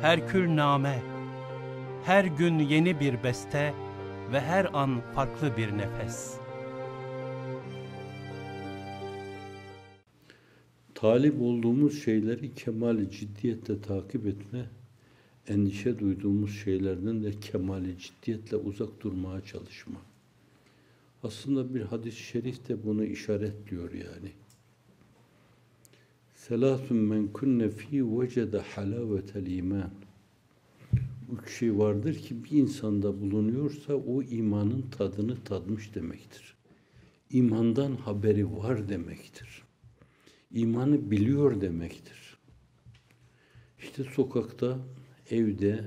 Herkül name, her gün yeni bir beste ve her an farklı bir nefes. Talip olduğumuz şeyleri kemali ciddiyetle takip etme, endişe duyduğumuz şeylerden de kemali ciddiyetle uzak durmaya çalışma. Aslında bir hadis-i şerif de bunu işaretliyor yani. Selasun men kunne fi vecede halavetel iman. Üç şey vardır ki bir insanda bulunuyorsa o imanın tadını tadmış demektir. İmandan haberi var demektir. İmanı biliyor demektir. İşte sokakta, evde,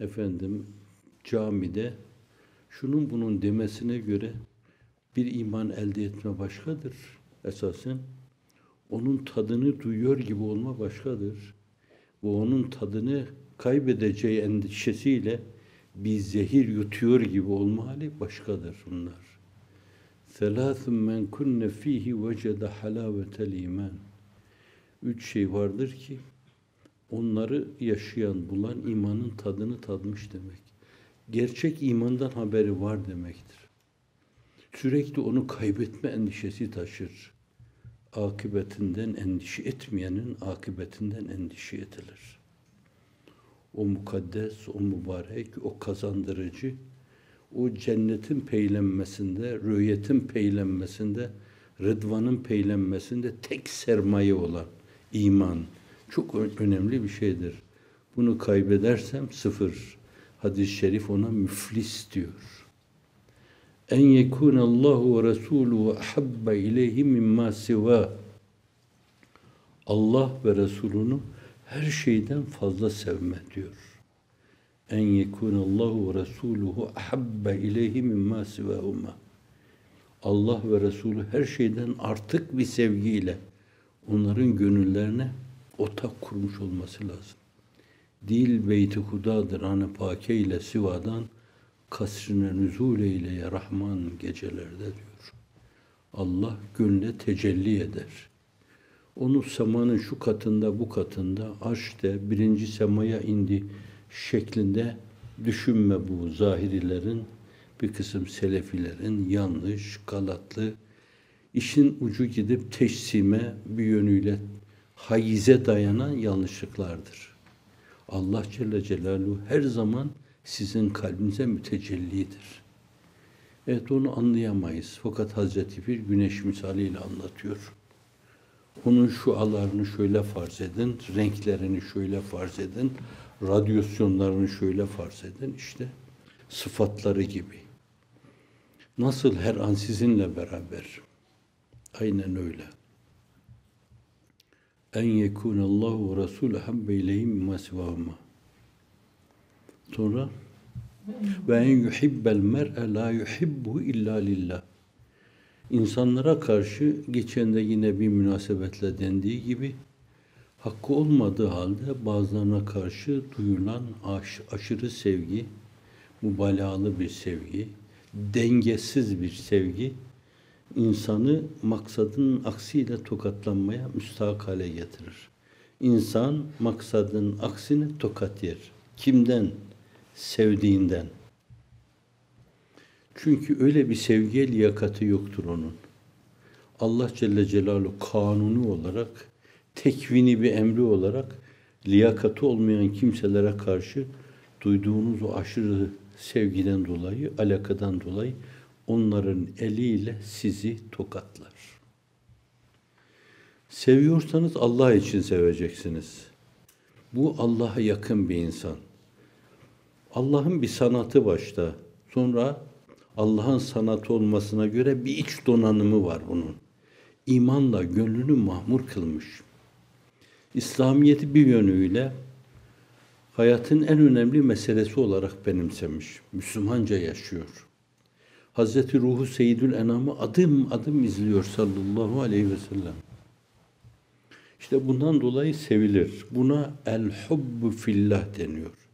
efendim camide şunun bunun demesine göre bir iman elde etme başkadır esasen. Onun tadını duyuyor gibi olma başkadır. Bu onun tadını kaybedeceği endişesiyle bir zehir yutuyor gibi olma hali başkadır bunlar. Selâthun men kunne fihi vecede halâvetel iman. Üç şey vardır ki onları yaşayan, bulan imanın tadını tadmış demek. Gerçek imandan haberi var demektir. Sürekli onu kaybetme endişesi taşır. Akıbetinden endişe etmeyenin akıbetinden endişe edilir. O mukaddes, o mübarek, o kazandırıcı, o cennetin peylenmesinde, rüyetin peylenmesinde, rıdvanın peylenmesinde tek sermaye olan iman çok önemli bir şeydir. Bunu kaybedersem sıfır. Hadis-i şerif ona müflis diyor. En yekun Allahu ve Resulü ahabbe ileyhi mimma siva. Allah ve Resulünü her şeyden fazla sevme diyor en yekunallahu ve resuluhu ahabbe ileyhi mimma sivahuma. Allah ve Resulü her şeyden artık bir sevgiyle onların gönüllerine otak kurmuş olması lazım. Dil beyti hudadır ana pake ile sivadan kasrine nüzul eyle ya Rahman gecelerde diyor. Allah gönle tecelli eder. Onu semanın şu katında bu katında aşte birinci semaya indi şeklinde düşünme bu zahirilerin, bir kısım selefilerin yanlış, galatlı, işin ucu gidip teşsime bir yönüyle hayize dayanan yanlışlıklardır. Allah Celle Celaluhu her zaman sizin kalbinize mütecellidir. Evet onu anlayamayız. Fakat Hazreti Pir güneş misaliyle anlatıyor. Onun şu alarını şöyle farz edin, renklerini şöyle farz edin, radyasyonlarını şöyle farz edin işte sıfatları gibi. Nasıl her an sizinle beraber. Aynen öyle. En Resulü habbe ileyhim mimma Sonra ve en yuhibbel mer'e la yuhibbu illa lillah. İnsanlara karşı geçen de yine bir münasebetle dendiği gibi hakkı olmadığı halde bazılarına karşı duyulan aş, aşırı sevgi, mübalağalı bir sevgi, dengesiz bir sevgi insanı maksadın aksiyle tokatlanmaya müstahak hale getirir. İnsan maksadın aksini tokat yer. Kimden? Sevdiğinden. Çünkü öyle bir sevgiye liyakati yoktur onun. Allah Celle Celaluhu kanunu olarak tekvini bir emri olarak liyakatı olmayan kimselere karşı duyduğunuz o aşırı sevgiden dolayı, alakadan dolayı onların eliyle sizi tokatlar. Seviyorsanız Allah için seveceksiniz. Bu Allah'a yakın bir insan. Allah'ın bir sanatı başta. Sonra Allah'ın sanatı olmasına göre bir iç donanımı var bunun. İmanla gönlünü mahmur kılmış. İslamiyeti bir yönüyle hayatın en önemli meselesi olarak benimsemiş. Müslümanca yaşıyor. Hazreti Ruhu Seyyidül Enam'ı adım adım izliyor sallallahu aleyhi ve sellem. İşte bundan dolayı sevilir. Buna el hubbu fillah deniyor.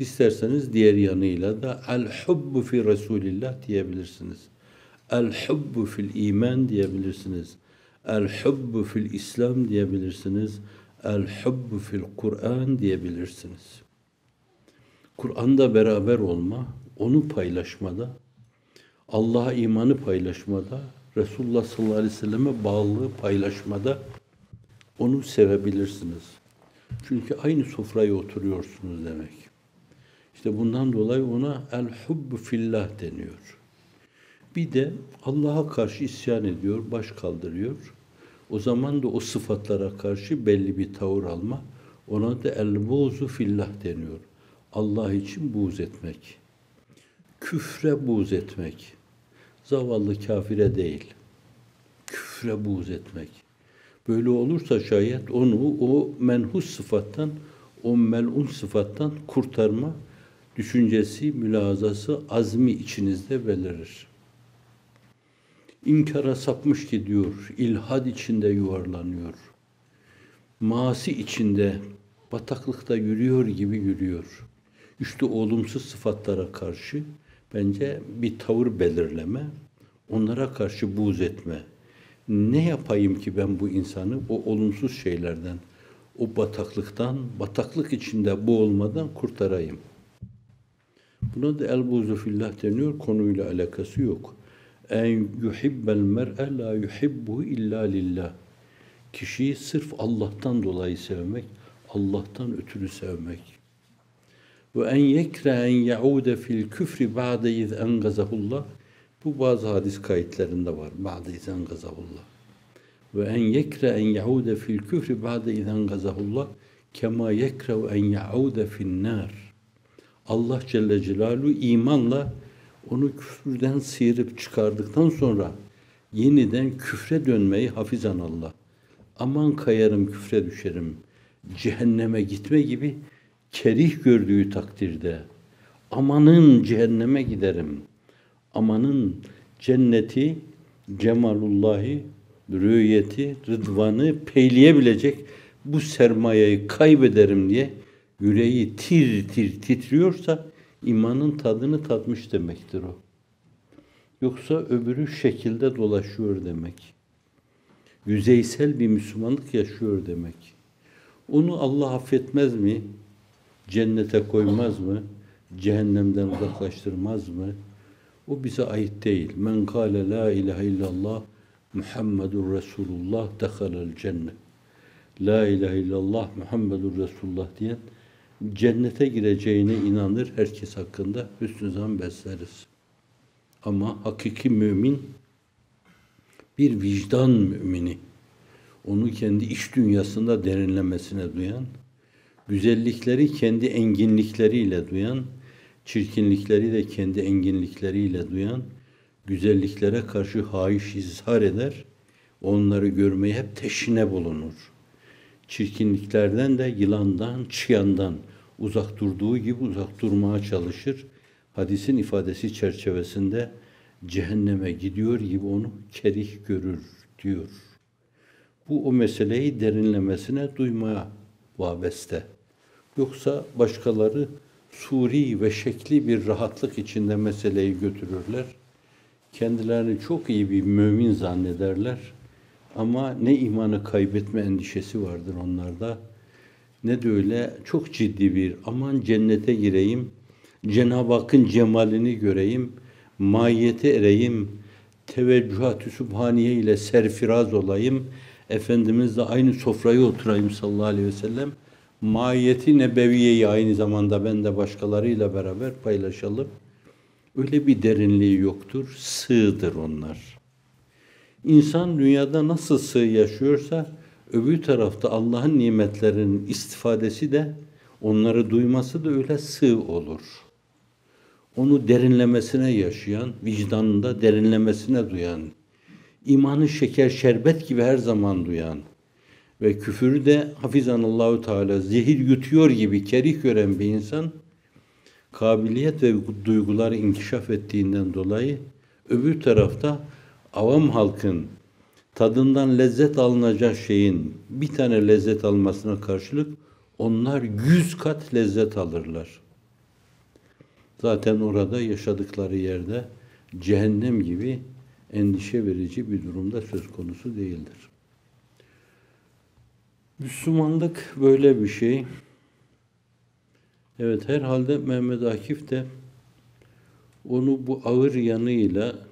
İsterseniz diğer yanıyla da el hubbu fi Resulillah diyebilirsiniz. El hubbu fil iman diyebilirsiniz. El hubbu fil İslam diyebilirsiniz. El hubbu fil Kur'an diyebilirsiniz. Kur'an'da beraber olma, onu paylaşmada, Allah'a imanı paylaşmada, Resulullah sallallahu aleyhi ve selleme bağlılığı paylaşmada onu sevebilirsiniz. Çünkü aynı sofraya oturuyorsunuz demek. İşte bundan dolayı ona el hubbu fillah deniyor. Bir de Allah'a karşı isyan ediyor, baş kaldırıyor. O zaman da o sıfatlara karşı belli bir tavır alma. Ona da el buzu fillah deniyor. Allah için buğz etmek. Küfre buğz etmek. Zavallı kafire değil. Küfre buğz etmek. Böyle olursa şayet onu o menhus sıfattan, o melun sıfattan kurtarma düşüncesi, mülazası, azmi içinizde belirir. İnkara sapmış gidiyor, ilhad içinde yuvarlanıyor. Masi içinde, bataklıkta yürüyor gibi yürüyor. İşte olumsuz sıfatlara karşı bence bir tavır belirleme, onlara karşı buğz etme. Ne yapayım ki ben bu insanı o olumsuz şeylerden, o bataklıktan, bataklık içinde boğulmadan kurtarayım. Buna da el buzu fillah deniyor, konuyla alakası yok. En yuhibbel mer'e la yuhibbu illa lillah. Kişiyi sırf Allah'tan dolayı sevmek, Allah'tan ötürü sevmek. Ve en yekre en yaude fil küfri ba'de iz engazahullah. Bu bazı hadis kayıtlarında var. Ba'de iz engazahullah. Ve en yekre en yaude fil küfri ba'de iz engazahullah. Kema yekre en yaude fil nar. Allah Celle Celaluhu imanla onu küfürden sıyırıp çıkardıktan sonra yeniden küfre dönmeyi hafizan Allah. Aman kayarım küfre düşerim. Cehenneme gitme gibi kerih gördüğü takdirde amanın cehenneme giderim. Amanın cenneti, cemalullahi, rüyeti, rıdvanı peyleyebilecek bu sermayeyi kaybederim diye yüreği tir tir titriyorsa imanın tadını tatmış demektir o. Yoksa öbürü şekilde dolaşıyor demek. Yüzeysel bir Müslümanlık yaşıyor demek. Onu Allah affetmez mi? Cennete koymaz mı? Cehennemden uzaklaştırmaz mı? O bize ait değil. Men kâle la ilahe illallah Muhammedur Resulullah dehalel cennet. La ilahe illallah Muhammedur Resulullah diyen cennete gireceğine inanır herkes hakkında hüsnü zan besleriz. Ama hakiki mümin bir vicdan mümini. Onu kendi iş dünyasında derinlemesine duyan, güzellikleri kendi enginlikleriyle duyan, çirkinlikleri de kendi enginlikleriyle duyan, güzelliklere karşı hayiş izhar eder, onları görmeye hep teşine bulunur. Çirkinliklerden de yılandan, çıyandan uzak durduğu gibi uzak durmaya çalışır. Hadisin ifadesi çerçevesinde cehenneme gidiyor gibi onu kerih görür diyor. Bu o meseleyi derinlemesine duymaya vabeste. Yoksa başkaları suri ve şekli bir rahatlık içinde meseleyi götürürler. Kendilerini çok iyi bir mümin zannederler. Ama ne imanı kaybetme endişesi vardır onlarda ne de öyle çok ciddi bir aman cennete gireyim, Cenab-ı Hakk'ın cemalini göreyim, mahiyete ereyim, teveccühat-ı sübhaniye ile serfiraz olayım, Efendimizle aynı sofraya oturayım sallallahu aleyhi ve sellem. Mahiyeti nebeviyeyi aynı zamanda ben de başkalarıyla beraber paylaşalım. Öyle bir derinliği yoktur, sığdır onlar. İnsan dünyada nasıl sığ yaşıyorsa, öbür tarafta Allah'ın nimetlerinin istifadesi de onları duyması da öyle sığ olur. Onu derinlemesine yaşayan, vicdanında derinlemesine duyan, imanı şeker şerbet gibi her zaman duyan ve küfürü de hafizanallahu teala zehir yutuyor gibi kerih gören bir insan kabiliyet ve duyguları inkişaf ettiğinden dolayı öbür tarafta avam halkın tadından lezzet alınacak şeyin bir tane lezzet almasına karşılık onlar yüz kat lezzet alırlar. Zaten orada yaşadıkları yerde cehennem gibi endişe verici bir durumda söz konusu değildir. Müslümanlık böyle bir şey. Evet herhalde Mehmet Akif de onu bu ağır yanıyla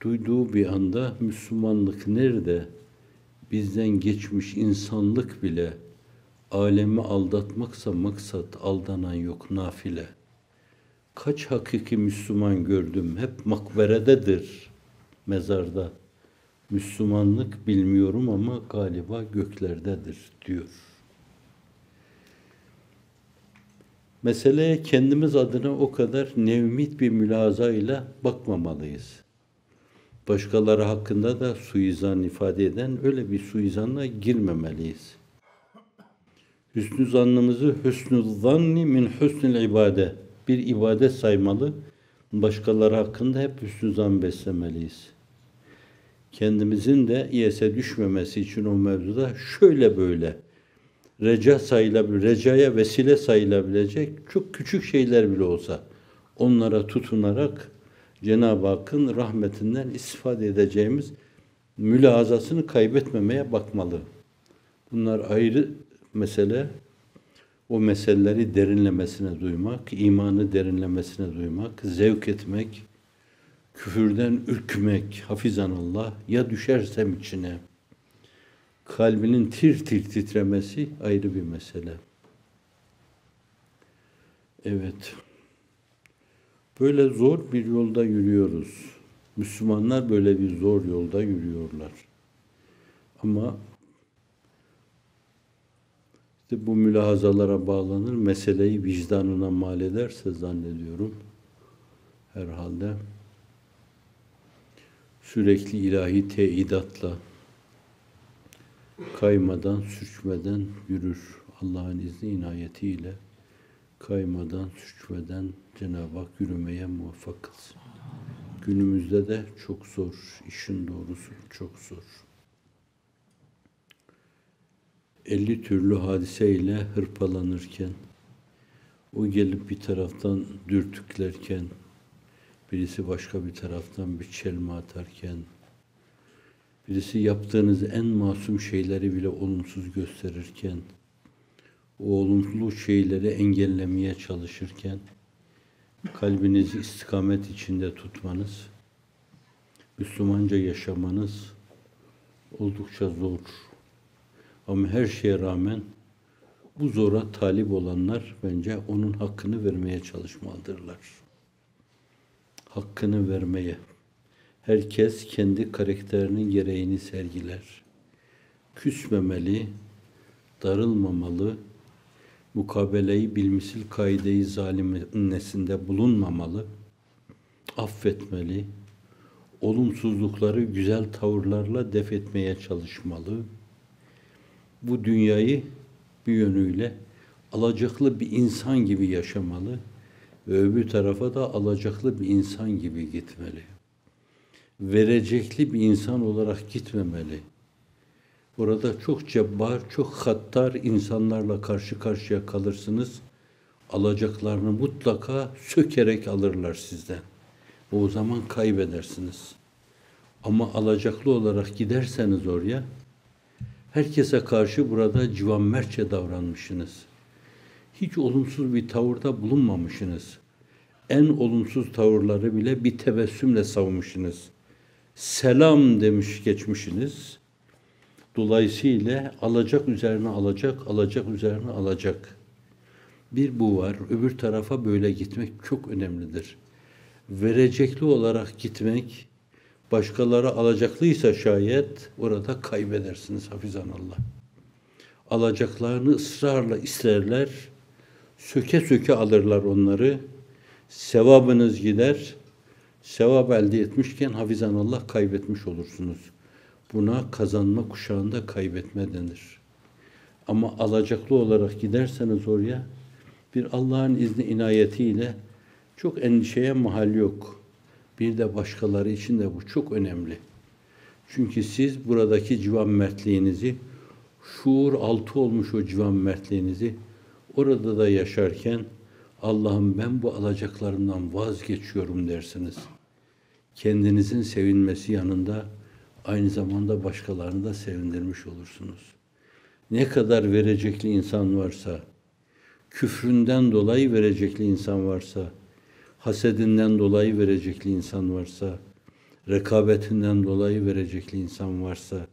duyduğu bir anda Müslümanlık nerede? Bizden geçmiş insanlık bile alemi aldatmaksa maksat aldanan yok nafile. Kaç hakiki Müslüman gördüm hep makberededir mezarda. Müslümanlık bilmiyorum ama galiba göklerdedir diyor. Meseleye kendimiz adına o kadar nevmit bir mülazayla bakmamalıyız. Başkaları hakkında da suizan ifade eden öyle bir suizanla girmemeliyiz. Hüsnü zannımızı hüsnü zanni min hüsnül ibade bir ibadet saymalı. Başkaları hakkında hep hüsnü zan beslemeliyiz. Kendimizin de iyese düşmemesi için o mevzuda şöyle böyle reca sayılabilir, recaya vesile sayılabilecek çok küçük şeyler bile olsa onlara tutunarak Cenab-ı Hakk'ın rahmetinden istifade edeceğimiz mülazasını kaybetmemeye bakmalı. Bunlar ayrı mesele. O meseleleri derinlemesine duymak, imanı derinlemesine duymak, zevk etmek, küfürden ürkmek, hafizanallah, ya düşersem içine, kalbinin tir tir titremesi ayrı bir mesele. Evet. Böyle zor bir yolda yürüyoruz. Müslümanlar böyle bir zor yolda yürüyorlar. Ama işte bu mülahazalara bağlanır, meseleyi vicdanına mal ederse zannediyorum herhalde sürekli ilahi teyidatla kaymadan, sürçmeden yürür. Allah'ın izni inayetiyle kaymadan, sürçmeden Cenab-ı Hak yürümeye muvaffak kılsın. Günümüzde de çok zor, işin doğrusu çok zor. 50 türlü hadiseyle hırpalanırken, o gelip bir taraftan dürtüklerken, birisi başka bir taraftan bir çelme atarken, birisi yaptığınız en masum şeyleri bile olumsuz gösterirken, olumlu şeyleri engellemeye çalışırken, kalbinizi istikamet içinde tutmanız, Müslümanca yaşamanız oldukça zor. Ama her şeye rağmen bu zora talip olanlar bence onun hakkını vermeye çalışmalıdırlar. Hakkını vermeye. Herkes kendi karakterinin gereğini sergiler. Küsmemeli, darılmamalı, mukabeleyi bilmisil kaideyi zalimnesinde bulunmamalı, affetmeli, olumsuzlukları güzel tavırlarla def etmeye çalışmalı. Bu dünyayı bir yönüyle alacaklı bir insan gibi yaşamalı ve öbür tarafa da alacaklı bir insan gibi gitmeli. Verecekli bir insan olarak gitmemeli. Orada çok cebbar, çok hattar insanlarla karşı karşıya kalırsınız. Alacaklarını mutlaka sökerek alırlar sizden. O zaman kaybedersiniz. Ama alacaklı olarak giderseniz oraya, herkese karşı burada civanmerçe davranmışsınız. Hiç olumsuz bir tavırda bulunmamışsınız. En olumsuz tavırları bile bir tebessümle savmuşsunuz. Selam demiş geçmişsiniz Dolayısıyla alacak üzerine alacak, alacak üzerine alacak. Bir bu var. Öbür tarafa böyle gitmek çok önemlidir. Verecekli olarak gitmek, başkaları alacaklıysa şayet orada kaybedersiniz hafizanallah. Alacaklarını ısrarla isterler, söke söke alırlar onları. Sevabınız gider, sevap elde etmişken hafizanallah kaybetmiş olursunuz.'' Buna kazanma kuşağında kaybetme denir. Ama alacaklı olarak giderseniz oraya bir Allah'ın izni inayetiyle çok endişeye mahal yok. Bir de başkaları için de bu çok önemli. Çünkü siz buradaki civan mertliğinizi, şuur altı olmuş o civan mertliğinizi orada da yaşarken Allah'ım ben bu alacaklarından vazgeçiyorum dersiniz. Kendinizin sevinmesi yanında aynı zamanda başkalarını da sevindirmiş olursunuz. ne kadar verecekli insan varsa, küfründen dolayı verecekli insan varsa, hasedinden dolayı verecekli insan varsa, rekabetinden dolayı verecekli insan varsa,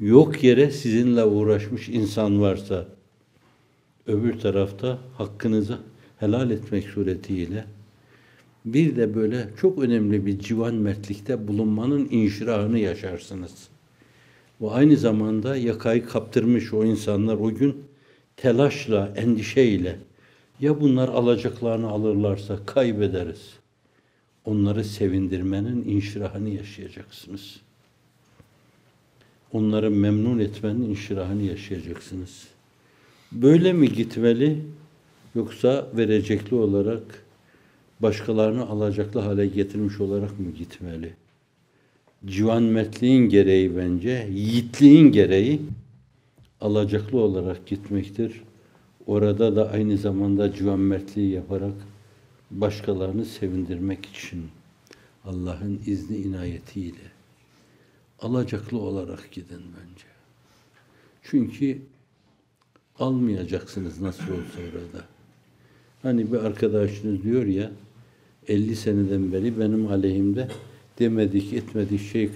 yok yere sizinle uğraşmış insan varsa, öbür tarafta hakkınızı helal etmek suretiyle bir de böyle çok önemli bir civan mertlikte bulunmanın inşirahını yaşarsınız. Ve aynı zamanda yakayı kaptırmış o insanlar o gün telaşla, endişeyle ya bunlar alacaklarını alırlarsa kaybederiz. Onları sevindirmenin inşirahını yaşayacaksınız. Onları memnun etmenin inşirahını yaşayacaksınız. Böyle mi gitmeli yoksa verecekli olarak başkalarını alacaklı hale getirmiş olarak mı gitmeli? Civan mertliğin gereği bence, yiğitliğin gereği alacaklı olarak gitmektir. Orada da aynı zamanda civan mertliği yaparak başkalarını sevindirmek için Allah'ın izni inayetiyle alacaklı olarak gidin bence. Çünkü almayacaksınız nasıl olsa orada. Hani bir arkadaşınız diyor ya 50 seneden beri benim aleyhimde demedik etmedik şey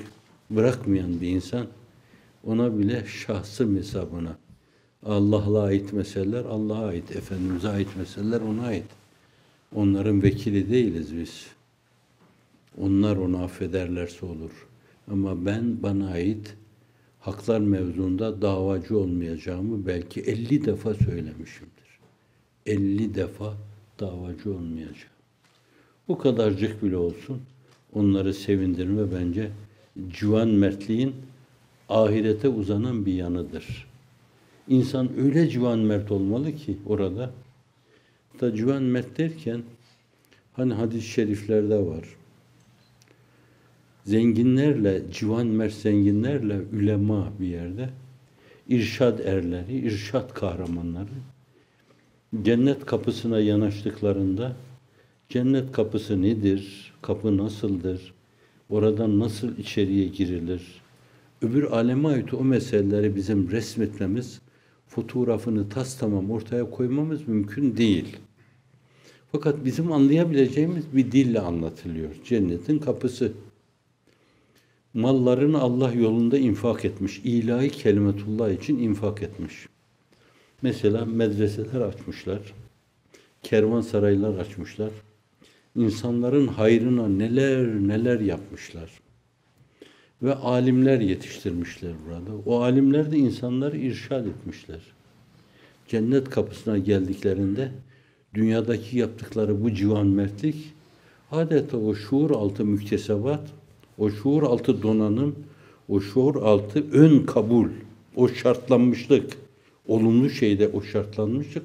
bırakmayan bir insan ona bile şahsı hesabına Allah'a ait meseleler Allah'a ait, Efendimiz'e ait meseleler ona ait. Onların vekili değiliz biz. Onlar onu affederlerse olur. Ama ben bana ait haklar mevzunda davacı olmayacağımı belki 50 defa söylemişimdir. 50 defa davacı olmayacağım. Bu kadarcık bile olsun onları sevindirme bence civan mertliğin ahirete uzanan bir yanıdır. İnsan öyle civan mert olmalı ki orada da civan mert derken hani hadis-i şeriflerde var. Zenginlerle, civan mert zenginlerle ülema bir yerde irşad erleri, irşad kahramanları cennet kapısına yanaştıklarında cennet kapısı nedir? Kapı nasıldır? Oradan nasıl içeriye girilir? Öbür aleme ait o meseleleri bizim resmetmemiz, fotoğrafını tas tamam ortaya koymamız mümkün değil. Fakat bizim anlayabileceğimiz bir dille anlatılıyor. Cennetin kapısı. Mallarını Allah yolunda infak etmiş. ilahi kelimetullah için infak etmiş. Mesela medreseler açmışlar. Kervansaraylar açmışlar. İnsanların hayrına neler neler yapmışlar. Ve alimler yetiştirmişler burada. O alimler de insanları irşad etmişler. Cennet kapısına geldiklerinde dünyadaki yaptıkları bu civan mertlik adeta o şuur altı müktesebat, o şuur altı donanım, o şuur altı ön kabul, o şartlanmışlık, olumlu şeyde o şartlanmışlık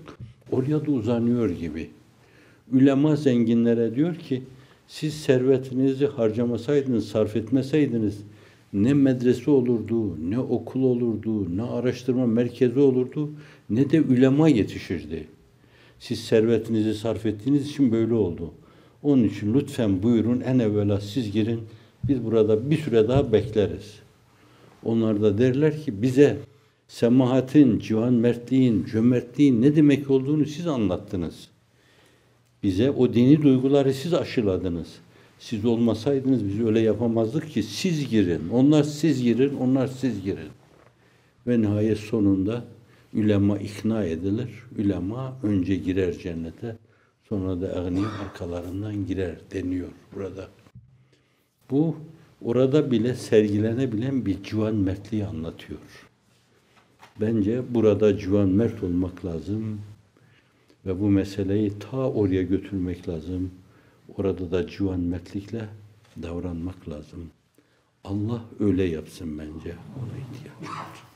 oraya da uzanıyor gibi. Ülema zenginlere diyor ki siz servetinizi harcamasaydınız, sarf etmeseydiniz ne medrese olurdu, ne okul olurdu, ne araştırma merkezi olurdu, ne de ülema yetişirdi. Siz servetinizi sarf ettiğiniz için böyle oldu. Onun için lütfen buyurun en evvela siz girin. Biz burada bir süre daha bekleriz. Onlar da derler ki bize semahatin, civan mertliğin, cömertliğin ne demek olduğunu siz anlattınız. Bize o dini duyguları siz aşıladınız. Siz olmasaydınız biz öyle yapamazdık ki siz girin. Onlar siz girin, onlar siz girin. Ve nihayet sonunda ülema ikna edilir. Ülema önce girer cennete. Sonra da agni arkalarından girer deniyor burada. Bu orada bile sergilenebilen bir civan mertliği anlatıyor. Bence burada civan mert olmak lazım ve bu meseleyi ta oraya götürmek lazım. Orada da civan mertlikle davranmak lazım. Allah öyle yapsın bence. Ona ihtiyaç var.